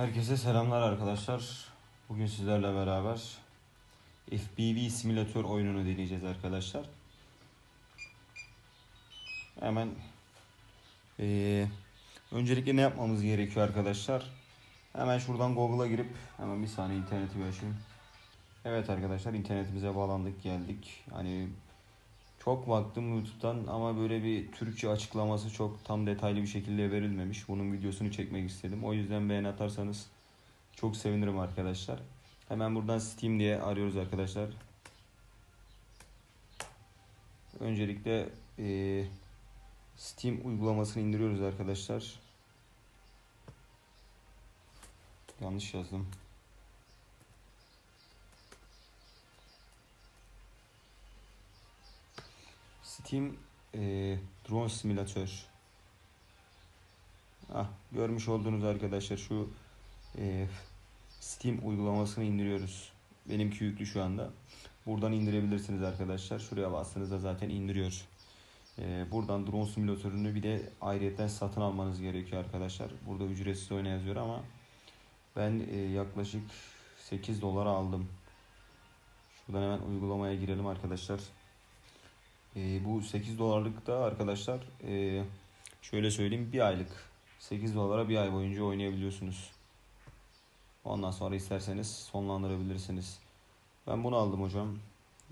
Herkese selamlar arkadaşlar. Bugün sizlerle beraber FPV simülatör oyununu deneyeceğiz arkadaşlar. Hemen eee, öncelikle ne yapmamız gerekiyor arkadaşlar? Hemen şuradan Google'a girip hemen bir saniye interneti bir açayım. Evet arkadaşlar internetimize bağlandık geldik. Hani çok baktım YouTube'dan ama böyle bir Türkçe açıklaması çok tam detaylı bir şekilde verilmemiş. Bunun videosunu çekmek istedim. O yüzden beğen atarsanız çok sevinirim arkadaşlar. Hemen buradan Steam diye arıyoruz arkadaşlar. Öncelikle eee, Steam uygulamasını indiriyoruz arkadaşlar. Yanlış yazdım. Steam eee, Drone Simülatör. Ah, görmüş olduğunuz arkadaşlar şu eee, Steam uygulamasını indiriyoruz. Benimki yüklü şu anda. Buradan indirebilirsiniz arkadaşlar. Şuraya bastığınızda zaten indiriyor. Eee, buradan drone simülatörünü bir de ayrıyetten satın almanız gerekiyor arkadaşlar. Burada ücretsiz oyna yazıyor ama ben eee, yaklaşık 8 dolara aldım. Şuradan hemen uygulamaya girelim arkadaşlar. Ee, bu 8 dolarlık da arkadaşlar ee, şöyle söyleyeyim bir aylık 8 dolara bir ay boyunca oynayabiliyorsunuz. Ondan sonra isterseniz sonlandırabilirsiniz. Ben bunu aldım hocam.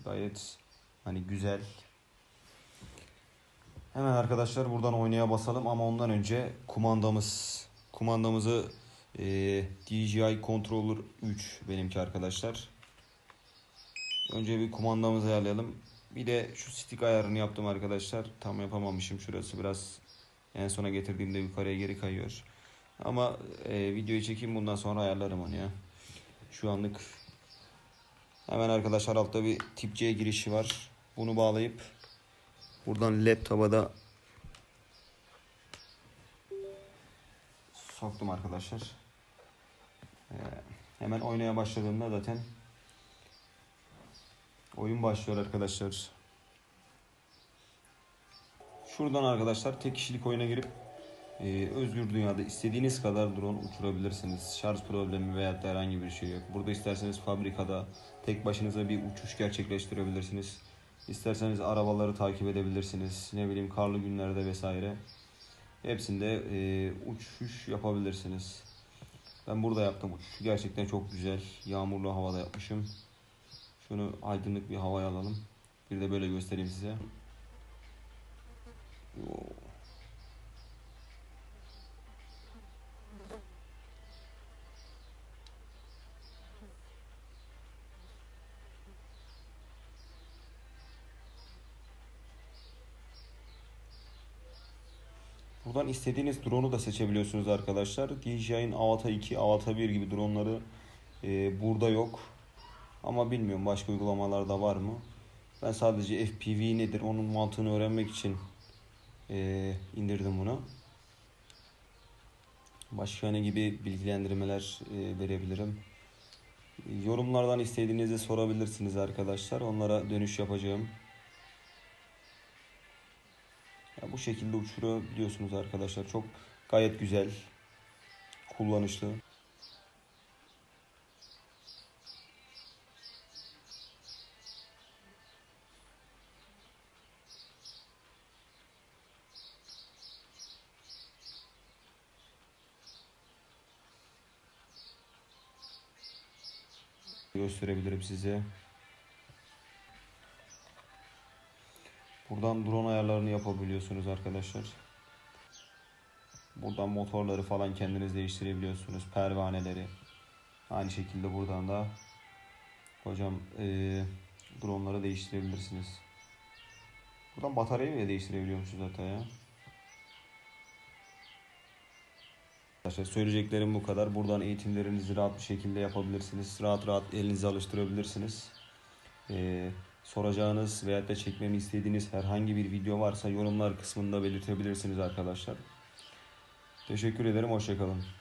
Gayet hani güzel. Hemen arkadaşlar buradan oynaya basalım ama ondan önce kumandamız kumandamızı ee, DJI Controller 3 benimki arkadaşlar. Önce bir kumandamızı ayarlayalım. Bir de şu stick ayarını yaptım arkadaşlar. Tam yapamamışım. Şurası biraz en sona getirdiğimde yukarıya geri kayıyor. Ama e, videoyu çekeyim bundan sonra ayarlarım onu ya. Şu anlık hemen arkadaşlar altta bir tip C girişi var. Bunu bağlayıp buradan laptopa da soktum arkadaşlar. E, hemen oynaya başladığımda zaten Oyun başlıyor arkadaşlar. Şuradan arkadaşlar tek kişilik oyuna girip e, özgür dünyada istediğiniz kadar drone uçurabilirsiniz. Şarj problemi veya herhangi bir şey yok. Burada isterseniz fabrikada tek başınıza bir uçuş gerçekleştirebilirsiniz. İsterseniz arabaları takip edebilirsiniz. Ne bileyim karlı günlerde vesaire. Hepsinde e, uçuş yapabilirsiniz. Ben burada yaptım uçuşu. Gerçekten çok güzel. Yağmurlu havada yapmışım. Şunu aydınlık bir havaya alalım. Bir de böyle göstereyim size. Buradan istediğiniz drone'u da seçebiliyorsunuz arkadaşlar. DJI'nin Avata 2, Avata 1 gibi drone'ları e, burada yok. Ama bilmiyorum başka uygulamalarda var mı? Ben sadece FPV nedir onun mantığını öğrenmek için eee, indirdim bunu. Başka ne gibi bilgilendirmeler eee, verebilirim? Yorumlardan istediğinizi sorabilirsiniz arkadaşlar. Onlara dönüş yapacağım. Ya bu şekilde uçurabiliyorsunuz arkadaşlar. Çok gayet güzel, kullanışlı. Gösterebilirim size. Buradan drone ayarlarını yapabiliyorsunuz arkadaşlar. Buradan motorları falan kendiniz değiştirebiliyorsunuz. Pervaneleri. Aynı şekilde buradan da hocam eee droneları değiştirebilirsiniz. Buradan bataryayı bile değiştirebiliyormuşuz zaten ya. Arkadaşlar söyleyeceklerim bu kadar. Buradan eğitimlerinizi rahat bir şekilde yapabilirsiniz. Rahat rahat elinizi alıştırabilirsiniz. Ee, soracağınız veya da çekmemi istediğiniz herhangi bir video varsa yorumlar kısmında belirtebilirsiniz arkadaşlar. Teşekkür ederim. Hoşçakalın.